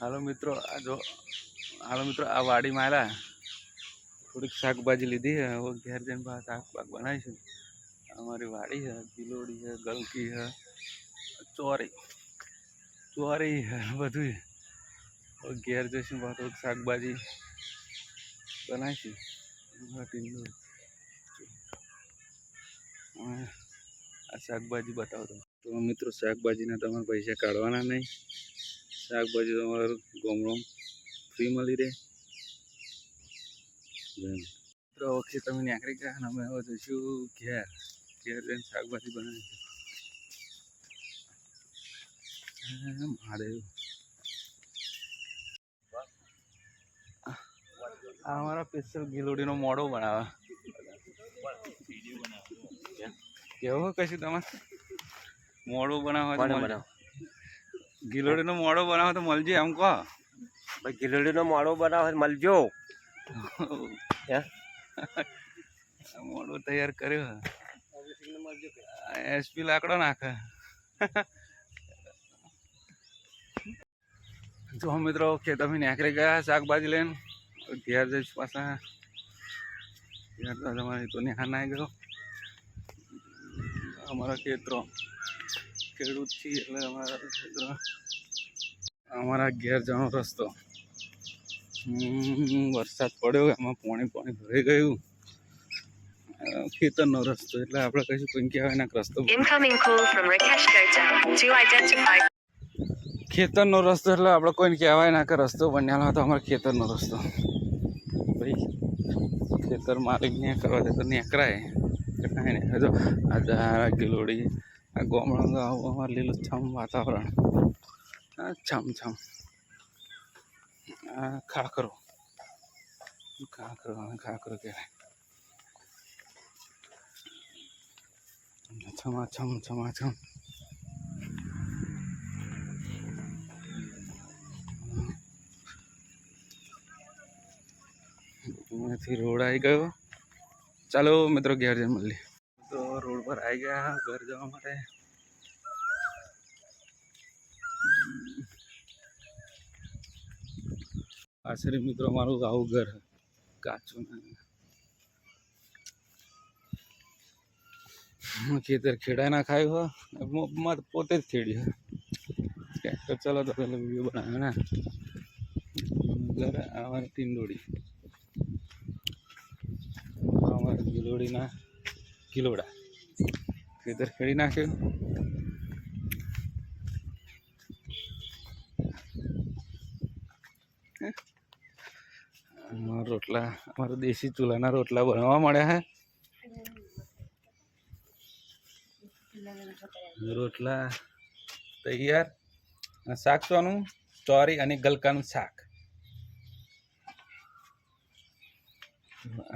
હાલો મિત્રો, આ જો, હાલો મિત્રો, આ વાડીમાં આવ્યા થોડીક શાકભાજી લીધી છે. હવે ઘેર જઈને પાછા શાકભાગ બનાવીશું. અમારી વાડી છે ગિલોડી છે, ગલકી છે, ચોરી ચોરી છે બધું હવે ઘેર જઈશું પાછું થોડીક શાકભાજી બનાવીશું. આ શાકભાજી બતાવો તો મિત્રો, શાકભાજીના તમારે પૈસા કાઢવાના નહીં. શાકભાજી તમારું ગોમડોમ ફ્રી મળી રહે? મિત્રો વખતે તમે નીકળી ગયા અને અમે હવે જઈશું ઘેર ઘેર જઈને શાકભાજી બનાવીશું મહાદેવ આ અમારા સ્પેશિયલ ગિલોડીનો મોડો બનાવે. કેવું કશું તમારે? મોડું બનાવવા બનાવ. ગિલોડીનો મોડો બનાવો તો મળજે એમ કહો. ભાઈ ગિલોડીનો મોડો બનાવે મળજો? મોડો તૈયાર કર્યો. એસપી લાકડો નાખે. જો મિત્રો ખેતરથી નીકળી ગયા શાકભાજી લઈને. ઘેર જઈશ પાછા. ઘેર તો તમારે તો નિહાર ના ગયો. અમારા ખેતરો. ખેડૂત છીએ એટલે અમારા અમારા ઘેર જવાનો રસ્તો. વરસાદ પડ્યો એમાં પાણી પાણી ભરાઈ ગયું. ખેતરનો રસ્તો એટલે આપણે કશું કોઈ કહેવાય રસ્તો ખેતરનો રસ્તો એટલે આપણે કોઈને કહેવાય ના કે રસ્તો બન્યાલો હતો અમારા ખેતરનો રસ્તો. ભાઈ ખેતર માલિક ને કરવા દે તો નેકરાય કાંઈ નહીં હજુ આ ગિલોડી આ ગોમડો ગામ અમારું લીલુંછમ વાતાવરણ. આ છમ છમ. આ ખાખરો. ખાખરો હા, ખાખરો કહેવાય. છમાછમ છમાછમ. અહીંયાથી રોડ આવી ગયો. ચાલો મિત્રો ઘેર જઈને મળીએ. તો રોડ પર આવી ગયા ઘર જવા માટે. આશરે મિત્રો, મારું આવું ઘર કાચું ખેતર ખેડાઈ ના ખાયું હોય પોતે જ ખેડ્યું ટ્રેક્ટર ચલો તો પેલો વીડિયો બનાવ્યો ને. ઘર અમારી ટીંડોળી અમારી ગિલોડીના કિલોડા ખેતર ખેડી નાખ્યું અમારા રોટલા, અમારા દેશી ચૂલાના રોટલા બનવા મળ્યા હે. રોટલા તૈયાર. શાક તોનું ચોરી અને ગલકાનું શાક.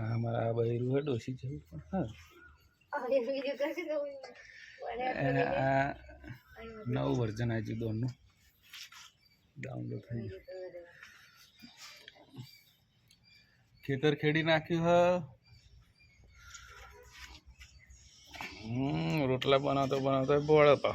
અમારા બૈરું હે ડોસી જેવું પણ હા. નવું વર્ઝન આજે દોનનું. ડાઉનલોડ થઈ ગયું. ખેતર ખેડી નાખ્યું હ. રોટલા બનાવતો બનાવતો બોળતો